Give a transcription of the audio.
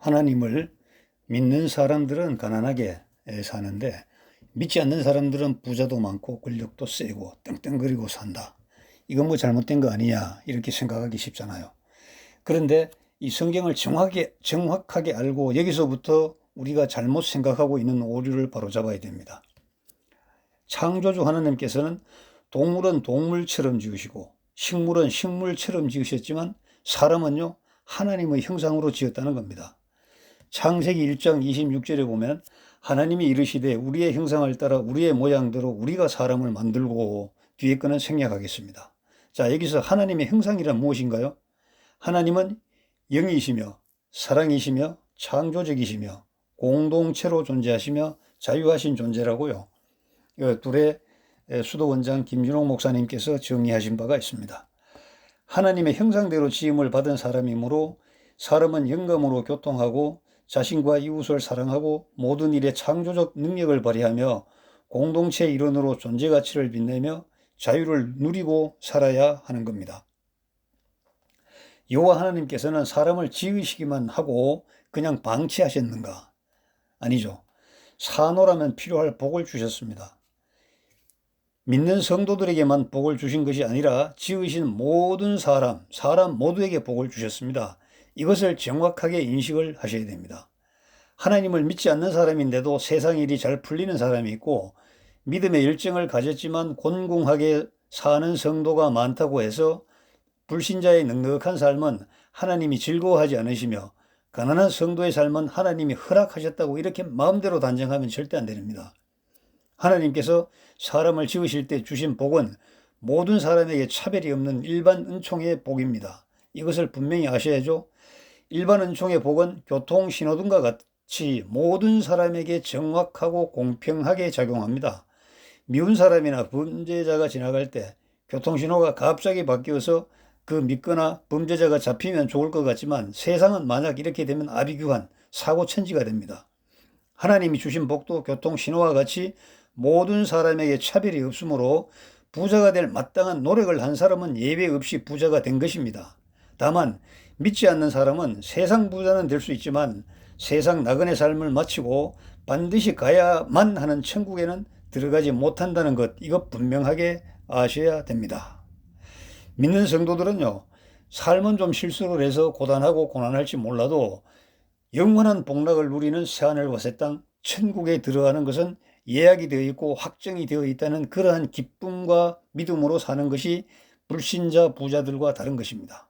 하나님을 믿는 사람들은 가난하게 사는데 믿지 않는 사람들은 부자도 많고 권력도 세고 떵떵거리고 산다. 이건 뭐 잘못된 거 아니냐 이렇게 생각하기 쉽잖아요. 그런데 이 성경을 정확하게 정확하게 알고 여기서부터 우리가 잘못 생각하고 있는 오류를 바로잡아야 됩니다. 창조주 하나님께서는 동물은 동물처럼 지으시고 식물은 식물처럼 지으셨지만 사람은요 하나님의 형상으로 지었다는 겁니다. 창세기 1장 26절에 보면 하나님이 이르시되 우리의 형상을 따라 우리의 모양대로 우리가 사람을 만들고 뒤에 거는 생략하겠습니다. 자, 여기서 하나님의 형상이란 무엇인가요? 하나님은 영이시며 사랑이시며 창조적이시며 공동체로 존재하시며 자유하신 존재라고요. 이 둘의 수도원장 김준홍 목사님께서 정리하신 바가 있습니다. 하나님의 형상대로 지음을 받은 사람이므로 사람은 영감으로 교통하고 자신과 이웃을 사랑하고 모든 일에 창조적 능력을 발휘하며 공동체 일원으로 존재 가치를 빛내며 자유를 누리고 살아야 하는 겁니다. 여호와 하나님께서는 사람을 지으시기만 하고 그냥 방치하셨는가? 아니죠. 사노라면 필요할 복을 주셨습니다. 믿는 성도들에게만 복을 주신 것이 아니라 지으신 모든 사람, 사람 모두에게 복을 주셨습니다. 이것을 정확하게 인식을 하셔야 됩니다. 하나님을 믿지 않는 사람인데도 세상 일이 잘 풀리는 사람이 있고 믿음의 열정을 가졌지만 곤궁하게 사는 성도가 많다고 해서 불신자의 넉넉한 삶은 하나님이 즐거워하지 않으시며 가난한 성도의 삶은 하나님이 허락하셨다고 이렇게 마음대로 단정하면 절대 안 됩니다. 하나님께서 사람을 지으실 때 주신 복은 모든 사람에게 차별이 없는 일반 은총의 복입니다. 이것을 분명히 아셔야죠. 일반 은총의 복은 교통 신호등과 같이 모든 사람에게 정확하고 공평하게 작용합니다. 미운 사람이나 범죄자가 지나갈 때 교통신호가 갑자기 바뀌어서 그 믿거나 범죄자가 잡히면 좋을 것 같지만 세상은 만약 이렇게 되면 아비규환, 사고천지가 됩니다. 하나님이 주신 복도 교통신호와 같이 모든 사람에게 차별이 없으므로 부자가 될 마땅한 노력을 한 사람은 예외 없이 부자가 된 것입니다. 다만 믿지 않는 사람은 세상 부자는 될 수 있지만 세상 나그네 삶을 마치고 반드시 가야만 하는 천국에는 들어가지 못한다는 것 이것 분명하게 아셔야 됩니다. 믿는 성도들은요. 삶은 좀 실수를 해서 고단하고 고난할지 몰라도 영원한 복락을 누리는 새하늘과 새 땅 천국에 들어가는 것은 예약이 되어 있고 확정이 되어 있다는 그러한 기쁨과 믿음으로 사는 것이 불신자 부자들과 다른 것입니다.